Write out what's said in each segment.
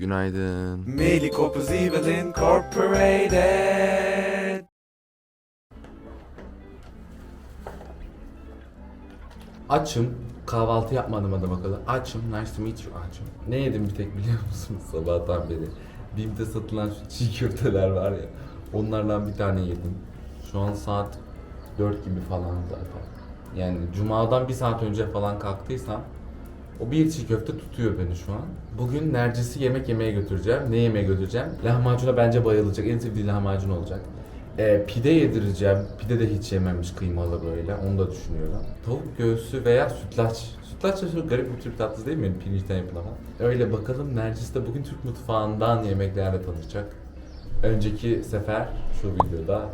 Günaydın. Melly Corpus Evil Incorporated. Açım. Kahvaltı yapmadım adam akıllı. Açım. Nice to meet you. Açım. Ne yedim bir tek biliyor musunuz sabahtan beri? Bim'de satılan şu çiğ köfteler var ya. Onlardan bir tane yedim. Şu an saat 4 gibi falan zaten. Yani cumadan bir saat önce falan kalktıysam o bir çiğ köfte tutuyor beni şu an. Bugün Nergis'i yemek yemeye götüreceğim. Ne yemeye götüreceğim? Lahmacuna bence bayılacak. En sevdiği lahmacun olacak. Ee, pide yedireceğim. Pide de hiç yememiş kıymalı böyle. Onu da düşünüyorum. Tavuk göğsü veya sütlaç. Sütlaç da çok garip bir Türk tatlısı değil mi? Pirinçten yapılan. Öyle bakalım Nergis de bugün Türk mutfağından yemeklerle tanışacak. Önceki sefer şu videoda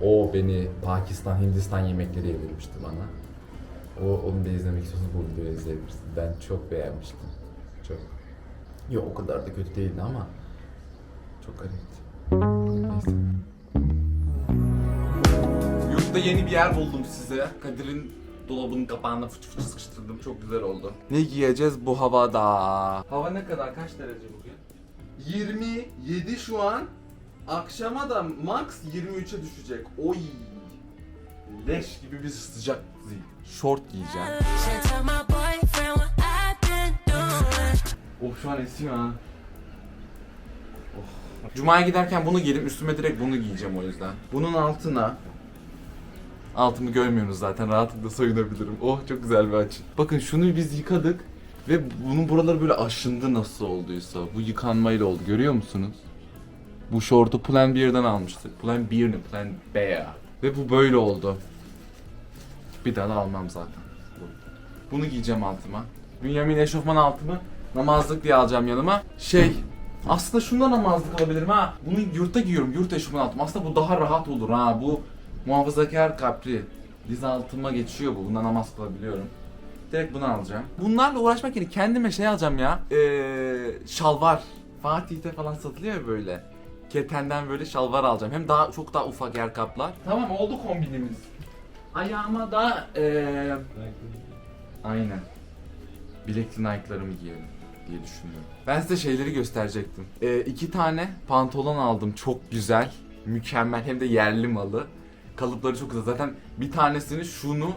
o beni Pakistan, Hindistan yemekleri yedirmişti bana. O, onu da izlemek istiyorsanız bu videoyu izleyebilirsiniz. Ben çok beğenmiştim. Çok. Yok o kadar da kötü değildi ama çok garipti. Neyse. Yurtta yeni bir yer buldum size. Kadir'in dolabının kapağına fıç fıç sıkıştırdım. Çok güzel oldu. Ne giyeceğiz bu havada? Hava ne kadar? Kaç derece bugün? 27 şu an. Akşama da max 23'e düşecek. Oy. Leş gibi bir sıcak şort giyeceğim. Of şu an esiyor ha. Oh. Cuma'ya giderken bunu giydim. Üstüme direkt bunu giyeceğim o yüzden. Bunun altına Altımı görmüyorsunuz zaten. Rahatlıkla soyunabilirim. Oh çok güzel bir açı. Bakın şunu biz yıkadık. Ve bunun buraları böyle aşındı nasıl olduysa. Bu yıkanmayla oldu. Görüyor musunuz? Bu şortu Plan Bear'dan almıştık. Plan Bear ne? Plan Bear. Ve bu böyle oldu. Bir daha da almam zaten. Bunu giyeceğim altıma. Bünyamin eşofman altımı namazlık diye alacağım yanıma. Şey, aslında şundan namazlık alabilirim ha. Bunu yurtta giyiyorum, yurt eşofman altım. Aslında bu daha rahat olur ha. Bu muhafazakar kapri. Diz altıma geçiyor bu. Bundan namaz kılabiliyorum. Direkt bunu alacağım. Bunlarla uğraşmak yerine kendime şey alacağım ya. Ee, şalvar. Fatih'te falan satılıyor böyle. Ketenden böyle şalvar alacağım. Hem daha çok daha ufak yer kaplar. Tamam oldu kombinimiz. Ayağıma da ee, Aynen. Bilekli Nike'larımı giyelim diye düşünüyorum. Ben size şeyleri gösterecektim. Ee, iki tane pantolon aldım çok güzel. Mükemmel hem de yerli malı. Kalıpları çok güzel. Zaten bir tanesini şunu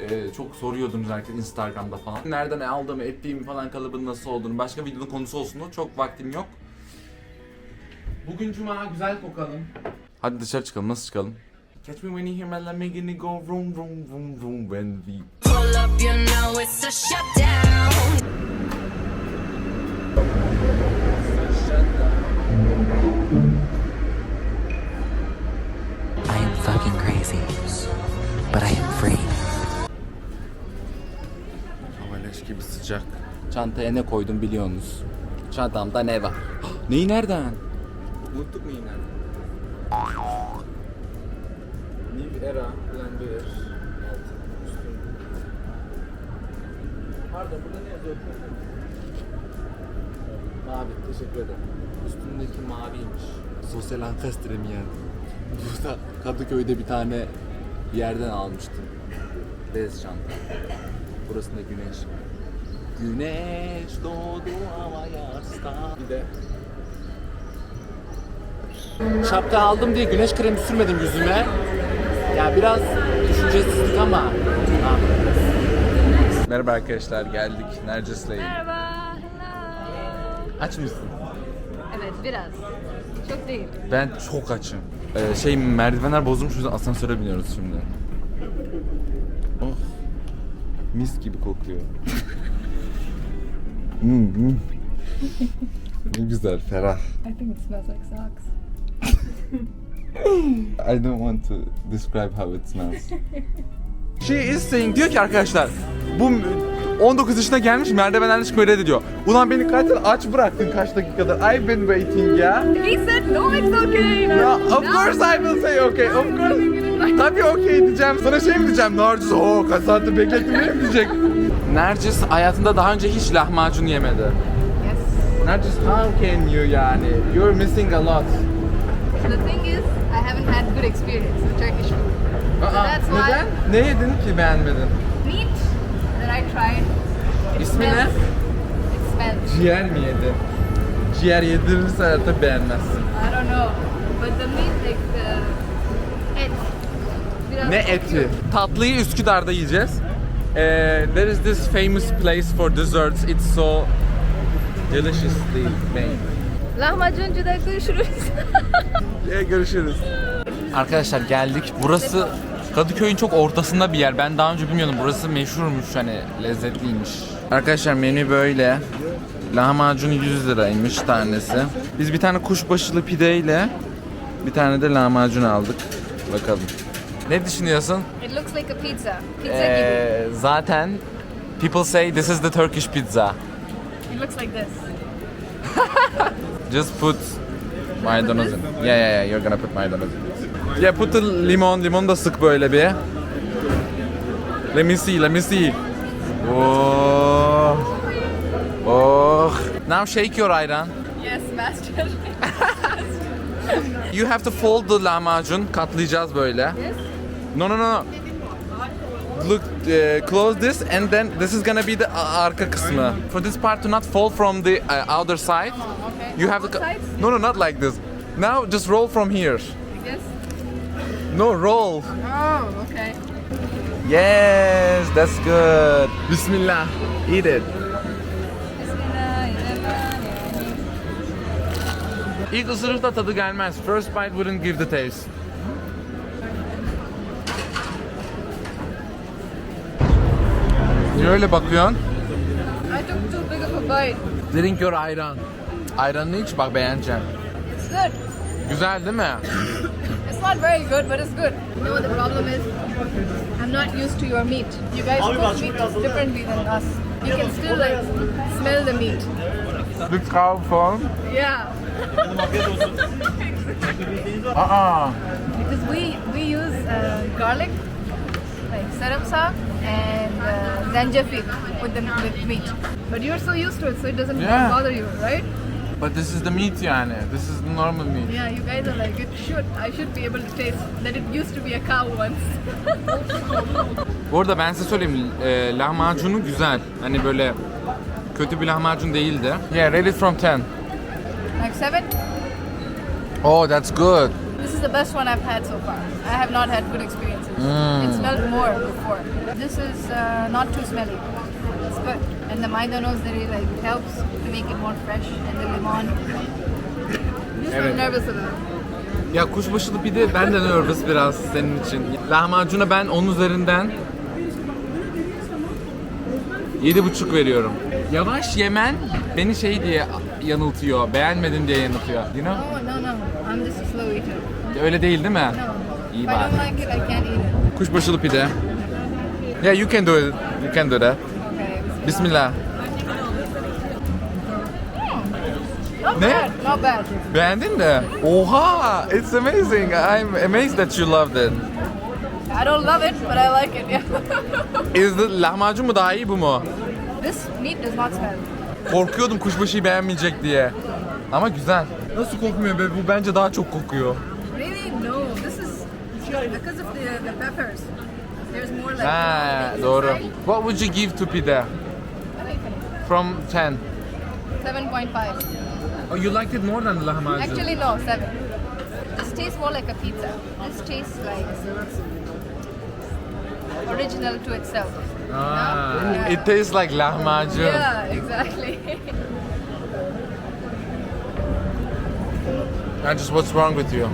e, çok soruyordunuz herkes Instagram'da falan. Nereden aldım, ettiğim falan kalıbın nasıl olduğunu. Başka videonun konusu olsun o. Çok vaktim yok. Bugün cuma güzel kokalım. Hadi dışarı çıkalım. Nasıl çıkalım? Catch me when you hear my Lamborghini go vroom vroom vroom vroom when we Pull up, you know it's a shutdown. I am fucking crazy, but I am free. Hava leş gibi sıcak. Çantaya ne koydum biliyorsunuz. Çantamda ne var? Neyi nereden? Unuttuk mu yine? New Era Plan 1 Pardon burada ne yazıyor? Mavi teşekkür ederim. Üstündeki maviymiş. Sosyal ankestre mi yani? Burada Kadıköy'de bir tane bir yerden almıştım. Bez çanta. Burasında güneş. Güneş doğdu havaya star. Bir de Şapka aldım diye güneş kremi sürmedim yüzüme. Ya biraz düşüncesizlik ama. Merhaba arkadaşlar geldik Nercis'leyim. Merhaba. Aç mısın? Evet biraz. Çok değil. Ben çok açım. Ee, şey merdivenler bozulmuş o yüzden asansöre biniyoruz şimdi. Oh. Mis gibi kokuyor. Hmm, hmm. ne güzel, ferah. I think it smells like socks. I don't want to describe how it smells. She is saying diyor ki arkadaşlar bu 19 yaşına gelmiş merdivenlerden çıkmayı reddediyor. Ulan beni kaç yıl aç bıraktın kaç dakikadır. I've been waiting ya. He said no, it's okay. Ya of course I will say okay. Of course. Tabii okay diyeceğim. Sana şey mi diyeceğim? Narcis o kaç saattir beklettin beni mi diyecek? Nercis hayatında daha önce hiç lahmacun yemedi. Yes. Nercis how can you yani? You're missing a lot. The thing is, I haven't had good experience with Turkish food. Aa, that's why- neden? Ne yedin ki beğenmedin? Meat that I tried. it İsmi ne? smells- It smells. Ciğer mi yedin? ciğer yedirirse tabii beğenmezsin. I don't know. But the meat, like the et. Biraz Ne eti? Tatlıyı Üsküdar'da yiyeceğiz. Ee, there is this famous place for desserts. It's so deliciously made. Lahmacuncuda görüşürüz. Yeah, görüşürüz. Arkadaşlar geldik. Burası Kadıköy'ün çok ortasında bir yer. Ben daha önce bilmiyordum. Burası meşhurmuş hani lezzetliymiş. Arkadaşlar menü böyle. Lahmacun 100 liraymış tanesi. Biz bir tane kuşbaşılı pideyle bir tane de lahmacun aldık. Bakalım. Ne düşünüyorsun? It looks like a pizza. Pizza gibi. Ee, zaten people say this is the Turkish pizza. It looks like this. Just put maydanoz in. Yeah yeah yeah you're gonna put maydanoz in. Yeah put the limon. Limon da sık böyle bir. Let me see, let me see. Oh. Oh. Now shake your ayran. Yes, master. You have to fold the lahmacun. Katlayacağız böyle. yes. No no no. Look, uh, close this and then this is gonna be the a- arka kısmı. For this part to not fall from the uh, outer side. You have to. No no not like this. Now just roll from here. Yes. No roll. Oh, okay. Yes, that's good. Bismillah. Eat it. İlk ısırıkta tadı gelmez. First bite wouldn't give the taste. Niye öyle bakıyorsun? I took too big of a bite. Drink your ayran. Ayranını iç bak beğeneceksin. It's good. Güzel değil mi? It's not very good, but it's good. You know the problem is? I'm not used to your meat. You guys cook meat differently than us. You can still like smell the meat. The cow from. Yeah. Aa. Because we we use uh, garlic, like sarapsa and uh, zanjabil with the with meat. But you're so used to it, so it doesn't Yeah. bother you, right? But this is the meat yani. This is the normal meat. Yeah, you guys are like, it should. I should be able to taste that it used to be a cow once. Bu arada ben size söyleyeyim e, lahmacunu güzel. Hani böyle kötü bir lahmacun değildi. Yeah, rate it from 10. like seven. Oh, that's good. This is the best one I've had so far. I have not had good experiences. Mm. It smelled more before. This is uh, not too smelly. It's good. And the maidanoz really like helps to make it more fresh. And the limon. Evet. I'm nervous about. Ya kuşbaşılı pide ben de nervous biraz senin için. Lahmacuna ben 10 üzerinden 7,5 veriyorum. Yavaş yemen beni şey diye yanıltıyor. Beğenmedim diye yanıltıyor. You know? Oh no no, I'm just a slow eater. Öyle değil değil mi? No. İyi If I bari. don't like it, I can't eat it. Kuşbaşılı pide. Yeah, you can do it. You can do that. Bismillah. Not Ne? bad. Not bad. Beğendin mi? Oha! It's amazing. I'm amazed that you loved it. I don't love it, but I like it. Yeah. Is the lahmacun mu daha iyi bu mu? this meat does not smell. Korkuyordum kuşbaşıyı beğenmeyecek diye. Ama güzel. Nasıl kokmuyor be? Bu bence daha çok kokuyor. Really? No. This is because of the the peppers. There's more like. Ha, doğru. What would you give to pide? From 10. Seven point five. Oh, you liked it more than lahmacun. Actually, no, seven. This tastes more like a pizza. This tastes like original to itself. Ah, Yeah. it tastes like lahmacun. Yeah, exactly. And just what's wrong with you?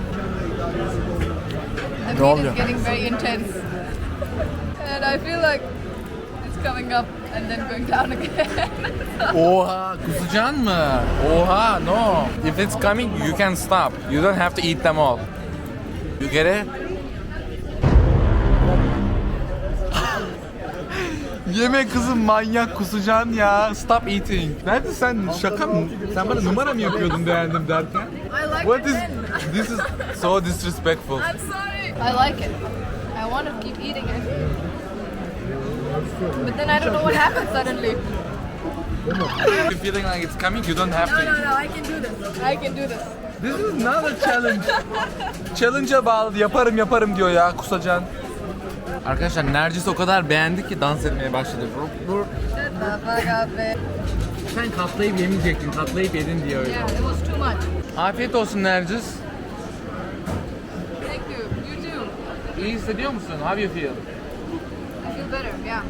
the meat is getting very intense, and I feel like it's coming up and then going down again. Oha, kusacaksın mı? Oha, no. If it's coming, you can stop. You don't have to eat them all. You get it? Yeme kızım manyak kusacaksın ya. Stop eating. Nerede sen? Şaka mı? Sen bana numara mı yapıyordun beğendim derken? I like What it is... then. This is so disrespectful. I'm sorry. I like it. I want to keep eating it. But then I don't know what happens suddenly. You're feeling like it's coming, you don't have No, to. no, no, I can do this. I can do this. This is not a challenge. Challenge'a bağlı. Yaparım yaparım diyor ya kusacan. Arkadaşlar Nergis o kadar beğendi ki dans etmeye başladı. Up, man. Sen katlayıp yemeyecektin. Katlayıp yedin diye öyle. Yeah, it was too much. Afiyet olsun Nergis. Thank you. You too. İyi hissediyor musun? How you feel? I feel better. Yeah.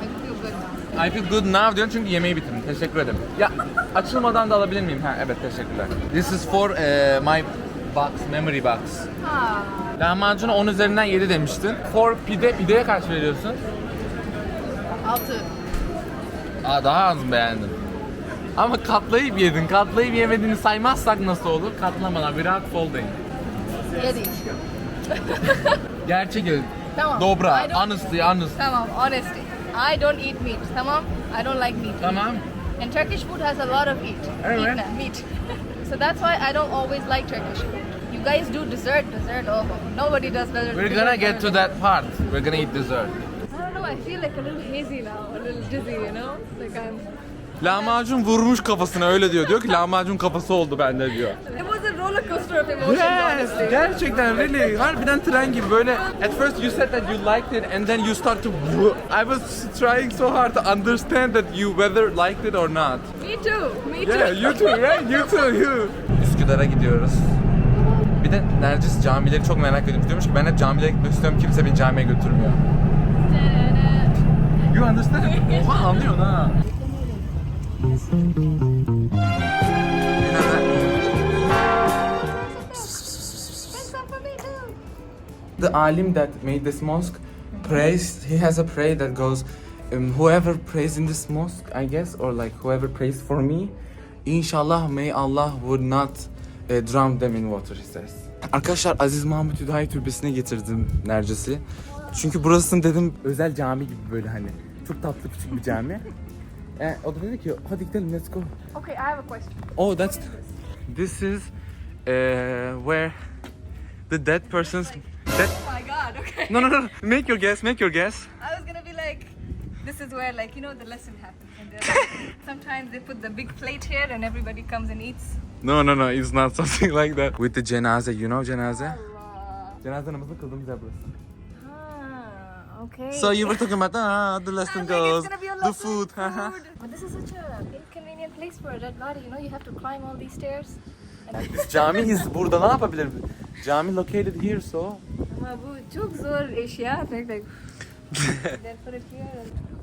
I feel good now. I feel good now diyorsun çünkü yemeği bitirdim. Teşekkür ederim. Ya açılmadan da alabilir miyim? Ha evet teşekkürler. This is for eh, my box, memory box. Ah. Lahmacuna 10 üzerinden 7 demiştin. For pide, pideye kaç veriyorsun? Altı. Aa daha az mı beğendin? Ama katlayıp yedin. Katlayıp yemediğini saymazsak nasıl olur? Katlamadan without folding. Yedi. Gerçek. Tamam. Dobra, I don't- honestly, honest. Tamam, honesty. I don't eat meat. Tamam? I don't like meat. Tamam. And Turkish food has a lot of meat. Alright. Meat, na- meat. so that's why I don't always like Turkish food. You guys do dessert, dessert. Oh, nobody does dessert. We're gonna get to that part. We're gonna eat dessert. I don't know. I feel like a little hazy now, a little dizzy. You know, like I'm. Lahmacun vurmuş kafasına öyle diyor. Diyor ki lahmacun kafası oldu bende diyor. Roller coaster of emotions, Yes, honestly. gerçekten really. Harbiden tren gibi böyle. At first you said that you liked it and then you start to I was trying so hard to understand that you whether liked it or not. Me too. Me too. Yeah, you too, right? You too, you. Üsküdar'a gidiyoruz. Bir de Nercis camileri çok merak ediyorum. Diyormuş ki ben hep camilere gitmek istiyorum. Kimse beni camiye götürmüyor. You understand? Oha anlıyorsun ha. The alim that made this mosque prays. He has a prayer that goes, um, whoever prays in this mosque, I guess, or like whoever prays for me, inshallah may Allah would not uh, drown them in water. He says. Arkadaşlar Aziz Mahmut Hüdayi Türbesi'ne getirdim Nercis'i. Çünkü burasının dedim özel cami gibi böyle hani. Çok tatlı küçük bir cami. E, o da dedi ki hadi gidelim let's go. Okay, I have a question. Oh, that's. This is uh, where the dead person's. God. Okay. No, no, no. Make your guess. Make your guess. I was gonna be like, this is where like you know the lesson happens. And they're like, sometimes they put the big plate here and everybody comes and eats. No, no, no. It's not something like that. With the cenaze, you know cenaze. Allah. Cenaze namazını kıldığımız yer burası. Ah, okay. So you were talking about ah, the lesson was like, goes, it's gonna be a the lot food. but this is such a inconvenient place for a dead body. You know, you have to climb all these stairs. And Biz camiyiz burada ne yapabilirim? Cami located here so. Ama bu çok zor it here. and-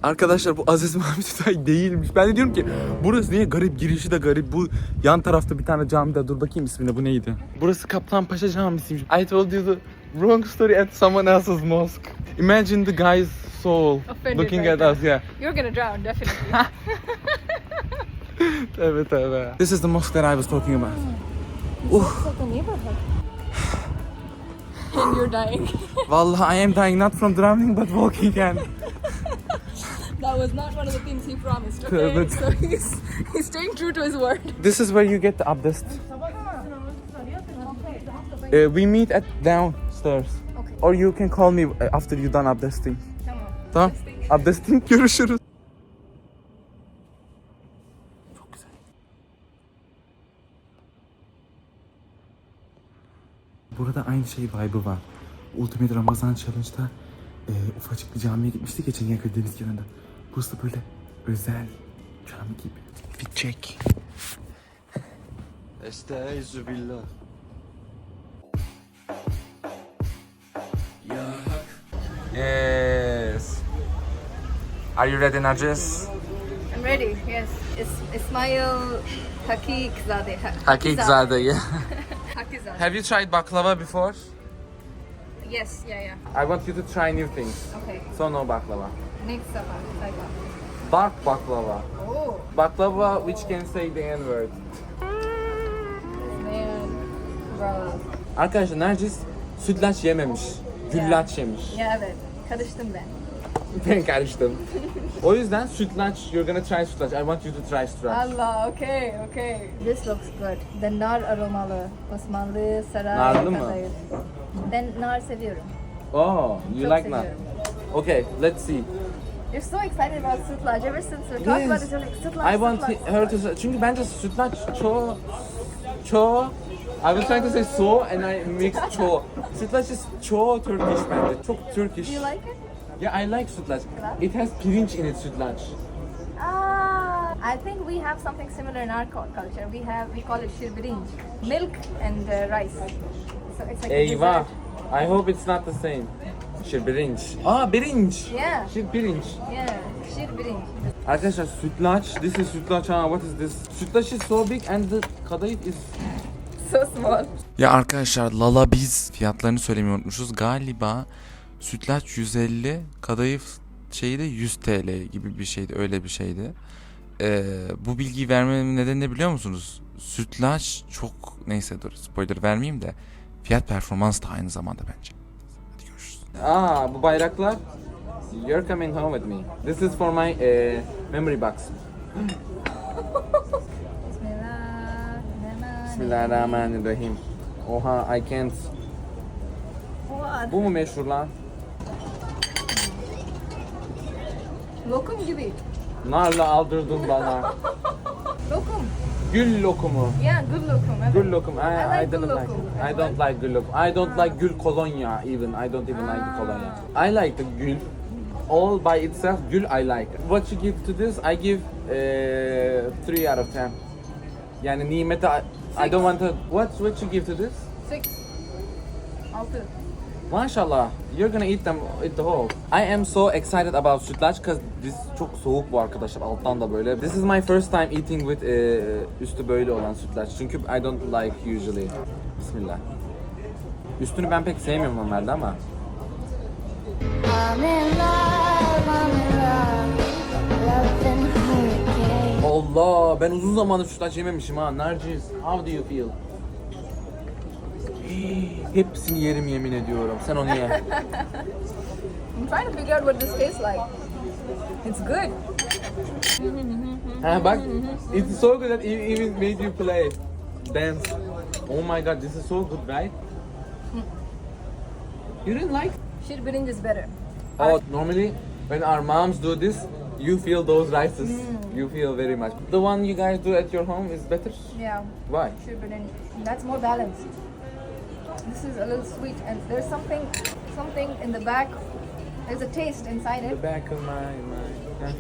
Arkadaşlar bu Aziz Mahmut Hüdayi değilmiş. Ben de diyorum ki burası niye garip girişi de garip. Bu yan tarafta bir tane cami de dur bakayım ismine bu neydi? Burası Kaptanpaşa Camisi'ymiş. I told you the wrong story at someone else's mosque. Imagine the guy's soul Offended looking right at us yeah. You're gonna drown, definitely. Evet evet. This is the mosque that I was talking about. It's like a neighborhood. And you're dying. Vallahi I am dying not from drowning but walking and that was not one of the things he promised, okay? Evet. so he's, he's staying true to his word. This is where you get the abdest. Uh, we meet at downstairs. Okay. Or you can call me uh, after you done abdesting. Tamam. Tamam. Abdesting görüşürüz. Burada aynı şey vibe'ı var. Ultimate Ramazan Challenge'da e, ufacık bir camiye gitmiştik geçen yakın deniz kenarında. Burası da böyle özel cami gibi. Bir çek. Estaizu billah. Yes. Are you ready Narcis? I'm ready, yes. It's Ismail Hakikzadeh. Ha- Hakikzade yeah. Hakizadeh. Have you tried baklava before? Yes, yeah, yeah. I want you to try new things. Okay. So no baklava. Next sabah. Sabah. Dark baklava. Oh, Baklava which can say the N word. man. Bro. Arkadaşlar Nergis sütlaç yememiş. Güllaç yemiş. Ya evet. Karıştım ben. Karıştım. o yüzden sütlaç, you're gonna try sütlaç. I want you to try sütlaç. Allah, okay, okay. This looks good. The nar aromalı. Osmanlı saray Narlı mı? kadayıf. Ben nar seviyorum. Oh, you Çok like seviyorum. Okay, let's see. You're so excited about sütlaç. Ever since we talked about it, you're like sütlaç, I want sütlaç, her to çünkü bence sütlaç çoğu çoğu I was trying to say so and I mixed çoğu. Sütlaç is çoğu Turkish bence. Çok Turkish. Do you like it? Yeah, I like sütlaç. It has pirinç in it sütlaç. Ah, I think we have something similar in our cul- culture. We have we call it shirbirinj, milk and uh, rice. So it's like a Eyvah. dessert. I hope it's not the same. Şirbirinç. Aa birinç. Yeah. Şirbirinç. Yeah, shirbirinj. Arkadaşlar sütlaç. This is sütlaç ha. What is this? Sütlaç is so big and the kadayıf is So small. Ya arkadaşlar Lala biz fiyatlarını söylemeyi unutmuşuz. Galiba sütlaç 150, kadayıf şeyi de 100 TL gibi bir şeydi. Öyle bir şeydi. Ee, bu bilgiyi vermemin nedeni ne biliyor musunuz? Sütlaç çok neyse dur spoiler vermeyeyim de fiyat performans da aynı zamanda bence. Hadi görüşürüz. Aa bu bayraklar. You're coming home with me. This is for my eh, memory box. Bismillah. Bismillahirrahmanirrahim. Oha I can't. Bu mu meşhur lan? Lokum gibi. Narla aldırdın bana. Lokum. Gül lokumu. Yeah, good lokum. I Gül lokum. I, I I, like don't gül like. lokum. I don't like gül lokum. I don't like gül kolonya even. I don't even like the kolonya. I like the gül. All by itself, gül I like. What you give to this? I give uh, 3 out of 10. Yani nimete I, I don't want to... What, what you give to this? Six. Altı. Maşallah. You're gonna eat them, eat the whole. I am so excited about sütlaç because this çok soğuk bu arkadaşlar. Alttan da böyle. This is my first time eating with eh, üstü böyle olan sütlaç. Çünkü I don't like usually. Bismillah. Üstünü ben pek sevmiyorum normalde ama. Allah ben uzun zamandır sütlaç yememişim ha. Nergis, how do you feel? Hepsini yerim yemin ediyorum. Sen onu ye. I'm trying to figure out what this tastes like. It's good. Ha bak, it's so good that it even made you play, dance. Oh my god, this is so good, right? You didn't like? Shirbirinj is better. Oh, normally when our moms do this, you feel those rices. Mm. You feel very much. The one you guys do at your home is better. Yeah, Why? shirbirinj. That's more balanced. This is a little sweet, and there's something, something in the back. There's a taste inside it. The back of my mind. Huh?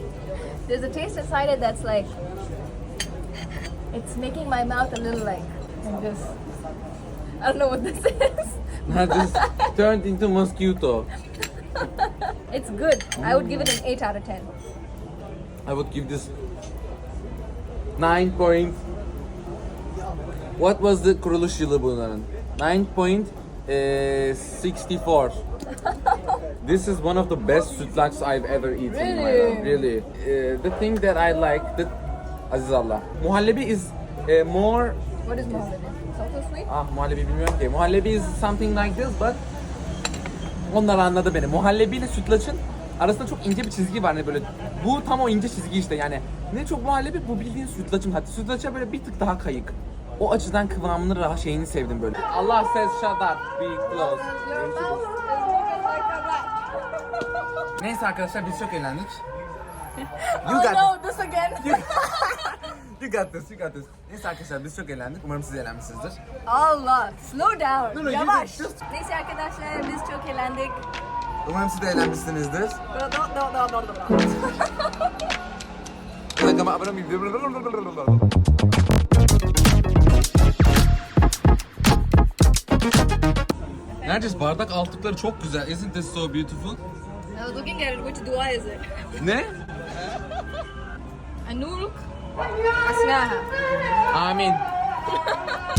There's a taste inside it that's like, it's making my mouth a little like, like this. I don't know what this is. Now this turned into mosquito. It's good. I would give it an 8 out of 10. I would give this nine point. What was the kuruluş yılı bunların? Nine point eh, sixty-four. this is one of the best sütlaç I've ever eaten in my life. Really? Really. Eh, the thing that I like, the Aziz Allah. Muhallebi is eh, more. What is muhallebi? It's also sweet? Ah muhallebi bilmiyorum ki. Muhallebi is something like this but onlar anladı beni. Muhallebi ile sütlaçın arasında çok ince bir çizgi var hani böyle. Bu tam o ince çizgi işte yani. Ne çok muhallebi bu bildiğin sütlaçın hatta sütlaça böyle bir tık daha kayık. O açıdan kıvamını rahat şeyini sevdim böyle. Allah says shut up, be close. Neyse arkadaşlar biz çok eğlendik. oh got no, this again. You got this, you got this. Neyse arkadaşlar biz çok eğlendik. Umarım siz eğlenmişsinizdir. Allah, slow down. No, no, you Yavaş. just- Neyse arkadaşlar biz çok eğlendik. Umarım siz de eğlenmişsinizdir. Do, do, do, do, do, do. Kanalıma abone olmayı. Nergis bardak altlıkları çok güzel. Isn't this so beautiful? I was looking at it, which dua is it? Ne? Anuruk Asnaha. Amin.